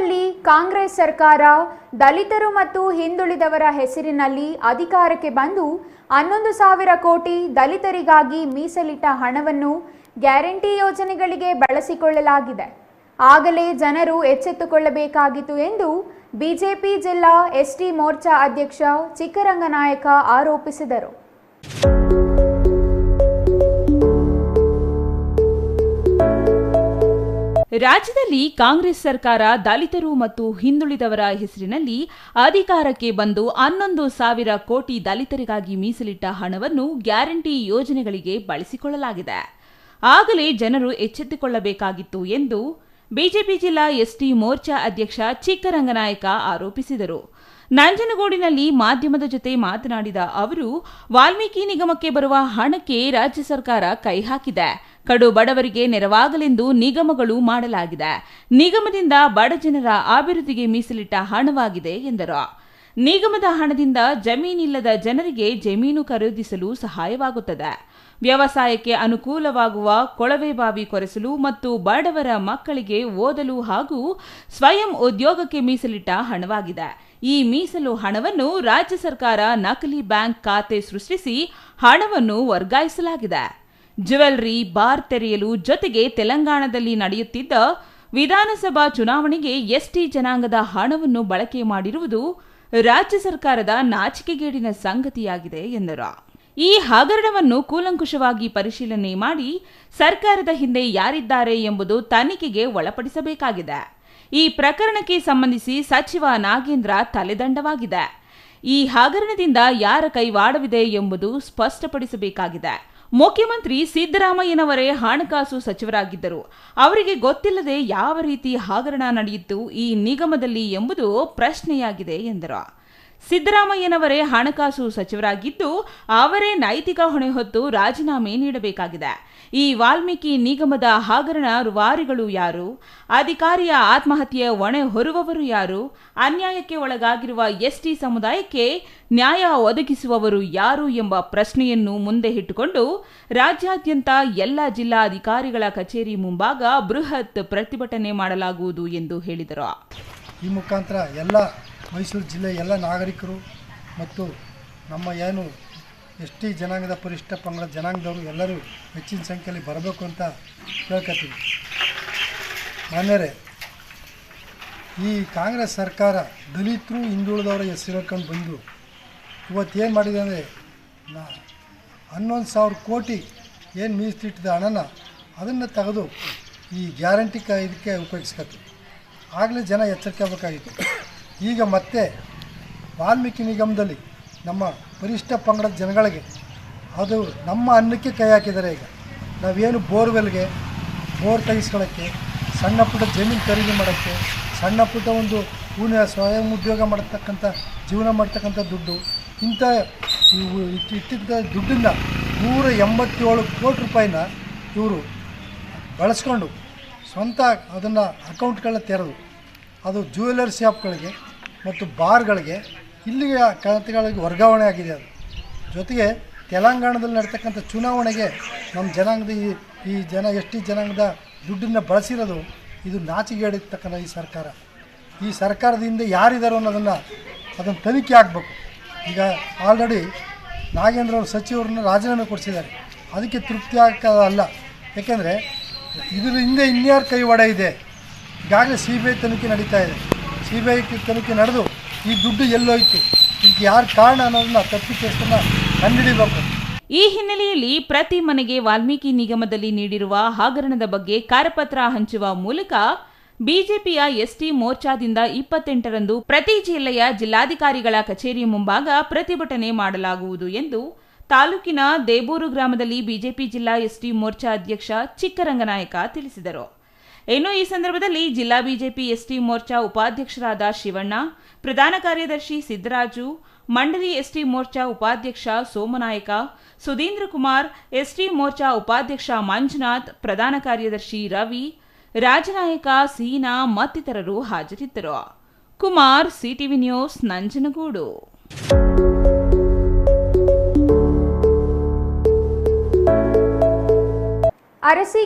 ರಾಜ್ಯದಲ್ಲಿ ಕಾಂಗ್ರೆಸ್ ಸರ್ಕಾರ ದಲಿತರು ಮತ್ತು ಹಿಂದುಳಿದವರ ಹೆಸರಿನಲ್ಲಿ ಅಧಿಕಾರಕ್ಕೆ ಬಂದು ಹನ್ನೊಂದು ಸಾವಿರ ಕೋಟಿ ದಲಿತರಿಗಾಗಿ ಮೀಸಲಿಟ್ಟ ಹಣವನ್ನು ಗ್ಯಾರಂಟಿ ಯೋಜನೆಗಳಿಗೆ ಬಳಸಿಕೊಳ್ಳಲಾಗಿದೆ. ಆಗಲೇ ಜನರು ಎಚ್ಚೆತ್ತುಕೊಳ್ಳಬೇಕಾಗಿತ್ತು ಎಂದು ಬಿಜೆಪಿ ಜಿಲ್ಲಾ ಎಸ್ಟಿ ಮೋರ್ಚಾ ಅಧ್ಯಕ್ಷ ಚಿಕ್ಕರಂಗನಾಯಕ ಆರೋಪಿಸಿದರು. ರಾಜ್ಯದಲ್ಲಿ ಕಾಂಗ್ರೆಸ್ ಸರ್ಕಾರ ದಲಿತರು ಮತ್ತು ಹಿಂದುಳಿದವರ ಹೆಸರಿನಲ್ಲಿ ಅಧಿಕಾರಕ್ಕೆ ಬಂದು ಹನ್ನೊಂದು ಸಾವಿರ ಕೋಟಿ ದಲಿತರಿಗಾಗಿ ಮೀಸಲಿಟ್ಟ ಹಣವನ್ನು ಗ್ಯಾರಂಟಿ ಯೋಜನೆಗಳಿಗೆ ಬಳಸಿಕೊಳ್ಳಲಾಗಿದೆ. ಆಗಲೇ ಜನರು ಎಚ್ಚೆತ್ತುಕೊಳ್ಳಬೇಕಾಗಿತ್ತು ಎಂದು ಬಿಜೆಪಿ ಜಿಲ್ಲಾ ಎಸ್ಟಿ ಮೋರ್ಚಾ ಅಧ್ಯಕ್ಷ ಚಿಕ್ಕರಂಗನಾಯಕ ಆರೋಪಿಸಿದರು. ನಂಜನಗೂಡಿನಲ್ಲಿ ಮಾಧ್ಯಮದ ಜೊತೆ ಮಾತನಾಡಿದ ಅವರು, ವಾಲ್ಮೀಕಿ ನಿಗಮಕ್ಕೆ ಬರುವ ಹಣಕ್ಕೆ ರಾಜ್ಯ ಸರ್ಕಾರ ಕೈ ಹಾಕಿದೆ. ಕಡು ಬಡವರಿಗೆ ನೆರವಾಗಲೆಂದು ನಿಗಮಗಳು ಮಾಡಲಾಗಿದೆ. ನಿಗಮದಿಂದ ಬಡಜನರ ಅಭಿವೃದ್ಧಿಗೆ ಮೀಸಲಿಟ್ಟ ಹಣವಾಗಿದೆ ಎಂದರು. ನಿಗಮದ ಹಣದಿಂದ ಜಮೀನಿಲ್ಲದ ಜನರಿಗೆ ಜಮೀನು ಖರೀದಿಸಲು ಸಹಾಯವಾಗುತ್ತದೆ. ವ್ಯವಸಾಯಕ್ಕೆ ಅನುಕೂಲವಾಗುವ ಕೊಳವೆ ಬಾವಿ ಕೊರೆಸಲು ಮತ್ತು ಬಡವರ ಮಕ್ಕಳಿಗೆ ಓದಲು ಹಾಗೂ ಸ್ವಯಂ ಉದ್ಯೋಗಕ್ಕೆ ಮೀಸಲಿಟ್ಟ ಹಣವಾಗಿದೆ. ಈ ಮೀಸಲು ಹಣವನ್ನು ರಾಜ್ಯ ಸರ್ಕಾರ ನಕಲಿ ಬ್ಯಾಂಕ್ ಖಾತೆ ಸೃಷ್ಟಿಸಿ ಹಣವನ್ನು ವರ್ಗಾಯಿಸಲಾಗಿದೆ. ಜ್ಯುವೆಲ್ರಿ ಬಾರ್ ತೆರೆಯಲು ಜೊತೆಗೆ ತೆಲಂಗಾಣದಲ್ಲಿ ನಡೆಯುತ್ತಿದ್ದ ವಿಧಾನಸಭಾ ಚುನಾವಣೆಗೆ ಎಸ್ಟಿ ಜನಾಂಗದ ಹಣವನ್ನು ಬಳಕೆ ಮಾಡಿರುವುದು ರಾಜ್ಯ ಸರ್ಕಾರದ ನಾಚಿಕೆಗೇಡಿನ ಸಂಗತಿಯಾಗಿದೆ ಎಂದರು. ಈ ಹಗರಣವನ್ನು ಕೂಲಂಕುಷವಾಗಿ ಪರಿಶೀಲನೆ ಮಾಡಿ ಸರ್ಕಾರದ ಹಿಂದೆ ಯಾರಿದ್ದಾರೆ ಎಂಬುದು ತನಿಖೆಗೆ ಒಳಪಡಿಸಬೇಕಾಗಿದೆ. ಈ ಪ್ರಕರಣಕ್ಕೆ ಸಂಬಂಧಿಸಿ ಸಚಿವ ನಾಗೇಂದ್ರ ತಲೆದಂಡವಾಗಿದೆ. ಈ ಹಗರಣದಿಂದ ಯಾರ ಕೈವಾಡವಿದೆ ಎಂಬುದು ಸ್ಪಷ್ಟಪಡಿಸಬೇಕಾಗಿದೆ. ಮುಖ್ಯಮಂತ್ರಿ ಸಿದ್ದರಾಮಯ್ಯನವರೇ ಹಣಕಾಸು ಸಚಿವರಾಗಿದ್ದರು. ಅವರಿಗೆ ಗೊತ್ತಿಲ್ಲದೆ ಯಾವ ರೀತಿ ಹಗರಣ ನಡೆಯಿತು ಈ ನಿಗಮದಲ್ಲಿ ಎಂಬುದು ಪ್ರಶ್ನೆಯಾಗಿದೆ ಎಂದರು. ಸಿದ್ದರಾಮಯ್ಯನವರೇ ಹಣಕಾಸು ಸಚಿವರಾಗಿದ್ದು, ಅವರೇ ನೈತಿಕ ಹೊಣೆ ಹೊತ್ತು ರಾಜೀನಾಮೆ ನೀಡಬೇಕಾಗಿದೆ. ಈ ವಾಲ್ಮೀಕಿ ನಿಗಮದ ಹಗರಣ ರುವಾರಿಗಳು ಯಾರು? ಅಧಿಕಾರಿಯ ಆತ್ಮಹತ್ಯೆಯ ಹೊಣೆ ಹೊರುವವರು ಯಾರು? ಅನ್ಯಾಯಕ್ಕೆ ಒಳಗಾಗಿರುವ ಎಸ್ಟಿ ಸಮುದಾಯಕ್ಕೆ ನ್ಯಾಯ ಒದಗಿಸುವವರು ಯಾರು ಎಂಬ ಪ್ರಶ್ನೆಯನ್ನು ಮುಂದೆ ಇಟ್ಟುಕೊಂಡು, ರಾಜ್ಯಾದ್ಯಂತ ಎಲ್ಲ ಜಿಲ್ಲಾಧಿಕಾರಿಗಳ ಕಚೇರಿ ಮುಂಭಾಗ ಬೃಹತ್ ಪ್ರತಿಭಟನೆ ಮಾಡಲಾಗುವುದು ಎಂದು ಹೇಳಿದರು. ಈ ಮುಖಾಂತರ ಎಲ್ಲ ಮೈಸೂರು ಜಿಲ್ಲೆಯ ಎಲ್ಲ ನಾಗರಿಕರು ಮತ್ತು ನಮ್ಮ ಏನು ಎಸ್ ಟಿ ಜನಾಂಗದ ಪರಿಷ್ಠ ಪಂಗಡ ಜನಾಂಗದವರು ಎಲ್ಲರೂ ಹೆಚ್ಚಿನ ಸಂಖ್ಯೆಯಲ್ಲಿ ಬರಬೇಕು ಅಂತ ಕೇಳ್ಕೊತೀವಿ ಮಾನ್ಯರೇ, ಈ ಕಾಂಗ್ರೆಸ್ ಸರ್ಕಾರ ದಲಿತರು ಹಿಂದುಳಿದವರ ಹೆಸರು ಹೇಳ್ಕೊಂಡು ಬಂದು ಇವತ್ತೇನು ಮಾಡಿದೆ ಅಂದರೆ ನಾ ಹನ್ನೊಂದು ಸಾವಿರ ಕೋಟಿ ಏನು ಮೀಸಲಿಟ್ಟಿದ ಹಣನ ಅದನ್ನು ತೆಗೆದು ಈ ಗ್ಯಾರಂಟಿ ಕ ಇದಕ್ಕೆ ಆಗಲೇ ಜನ ಎಚ್ಚರಿಕೆ ಆಗಬೇಕಾಗಿತ್ತು. ಈಗ ಮತ್ತೆ ವಾಲ್ಮೀಕಿ ನಿಗಮದಲ್ಲಿ ನಮ್ಮ ಪರಿಷ್ಠ ಪಂಗಡದ ಜನಗಳಿಗೆ ಅದು ನಮ್ಮ ಅನ್ನಕ್ಕೆ ಕೈ ಹಾಕಿದ್ದಾರೆ ಈಗ. ನಾವೇನು ಬೋರ್ವೆಲ್ಗೆ, ಬೋರ್ ತೆಗಿಸ್ಕೊಳ್ಳೋಕ್ಕೆ ಸಣ್ಣ ಪುಟ್ಟ ಜಮೀನು ಖರೀದಿ ಮಾಡೋಕ್ಕೆ, ಸಣ್ಣ ಪುಟ್ಟ ಒಂದು ಊನ ಸ್ವಯಂ ಉದ್ಯೋಗ ಮಾಡತಕ್ಕಂಥ, ಜೀವನ ಮಾಡ್ತಕ್ಕಂಥ ದುಡ್ಡು, ಇಂಥ ಇಟ್ಟಿದ್ದ ದುಡ್ಡನ್ನು ನೂರ ಎಂಬತ್ತೇಳು ಕೋಟಿ ರೂಪಾಯಿನ ಇವರು ಬಳಸ್ಕೊಂಡು ಸ್ವಂತ ಅದನ್ನು ಅಕೌಂಟ್ಗಳನ್ನ ತೆರೆದು, ಅದು ಜ್ಯುವೆಲರ್ ಶಾಪ್ಗಳಿಗೆ ಮತ್ತು ಬಾರ್ಗಳಿಗೆ ಇಲ್ಲಿಯ ಖಾತೆಗಳಿಗೆ ವರ್ಗಾವಣೆ ಆಗಿದೆ ಅದು. ಜೊತೆಗೆ ತೆಲಂಗಾಣದಲ್ಲಿ ನಡ್ತಕ್ಕಂಥ ಚುನಾವಣೆಗೆ ನಮ್ಮ ಜನಾಂಗದ ಈ ಈ ಜನ, ಎಸ್ ಟಿ ಜನಾಂಗದ ದುಡ್ಡನ್ನು ಬಳಸಿರೋದು ಇದು ನಾಚಿಗೆಡಿರ್ತಕ್ಕಂಥ ಈ ಸರ್ಕಾರ. ಈ ಸರ್ಕಾರದ ಹಿಂದೆ ಯಾರಿದ್ದಾರೋ ಅನ್ನೋದನ್ನು ಅದನ್ನು ತನಿಖೆ ಆಗಬೇಕು. ಈಗ ಆಲ್ರೆಡಿ ನಾಗೇಂದ್ರ ಅವರು ಸಚಿವರನ್ನ ರಾಜೀನಾಮೆ ಕೊಡಿಸಿದ್ದಾರೆ. ಅದಕ್ಕೆ ತೃಪ್ತಿ ಅಲ್ಲ ಯಾಕೆಂದರೆ ಇದರ ಹಿಂದೆ ಇನ್ಯಾರ ಕೈವಾಡ ಇದೆ? ಈಗಾಗಲೇ ಸಿ ಬಿ ಐ ತನಿಖೆ ನಡೀತಾ ಇದೆ. ಸಿ ಬಿ ಐ ತನಿಖೆ ನಡೆದು ಈ ದುಡ್ಡು ಎಲ್ಲೋಯ್ತು. ಇದಕ್ಕೆ ಯಾರು ಕಾರಣ ಅನ್ನೋದನ್ನ ತಪ್ಪಿತಸ್ಥನ್ನ ಕಂಡುಹಿಡಿಬೇಕು. ಈ ಹಿನ್ನೆಲೆಯಲ್ಲಿ ಪ್ರತಿ ಮನೆಗೆ ವಾಲ್ಮೀಕಿ ನಿಗಮದಲ್ಲಿ ನೀಡಿರುವ ಹಗರಣದ ಬಗ್ಗೆ ಕಾರ್ಯಪತ್ರ ಹಂಚುವ ಮೂಲಕ ಬಿಜೆಪಿಯ ಎಸ್ಟಿ ಮೋರ್ಚಾದಿಂದ ಇಪ್ಪತ್ತೆಂಟರಂದು ಪ್ರತಿ ಜಿಲ್ಲೆಯ ಜಿಲ್ಲಾಧಿಕಾರಿಗಳ ಕಚೇರಿ ಮುಂಭಾಗ ಪ್ರತಿಭಟನೆ ಮಾಡಲಾಗುವುದು ಎಂದು ತಾಲೂಕಿನ ದೇಬೂರು ಗ್ರಾಮದಲ್ಲಿ ಬಿಜೆಪಿ ಜಿಲ್ಲಾ ಎಸ್ಟಿ ಮೋರ್ಚಾ ಅಧ್ಯಕ್ಷ ಚಿಕ್ಕರಂಗನಾಯಕ ತಿಳಿಸಿದರು. ಇನ್ನು ಈ ಸಂದರ್ಭದಲ್ಲಿ ಜಿಲ್ಲಾ ಬಿಜೆಪಿ ಎಸ್ಟಿ ಮೋರ್ಚಾ ಉಪಾಧ್ಯಕ್ಷರಾದ ಶಿವಣ್ಣ, ಪ್ರಧಾನ ಕಾರ್ಯದರ್ಶಿ ಸಿದ್ದರಾಜು, ಮಂಡಳಿ ಎಸ್ಟಿ ಮೋರ್ಚಾ ಉಪಾಧ್ಯಕ್ಷ ಸೋಮನಾಯಕ, ಸುಧೀಂದ್ರ ಕುಮಾರ್, ಎಸ್ಟಿ ಮೋರ್ಚಾ ಉಪಾಧ್ಯಕ್ಷ ಮಂಜುನಾಥ್, ಪ್ರಧಾನ ಕಾರ್ಯದರ್ಶಿ ರವಿ, ರಾಜನಾಯಕ ಸೀನಾ ಮತ್ತಿತರರು ಹಾಜರಿದ್ದರು. Kumar, CTV news, Nanjangud. ಅರಸಿ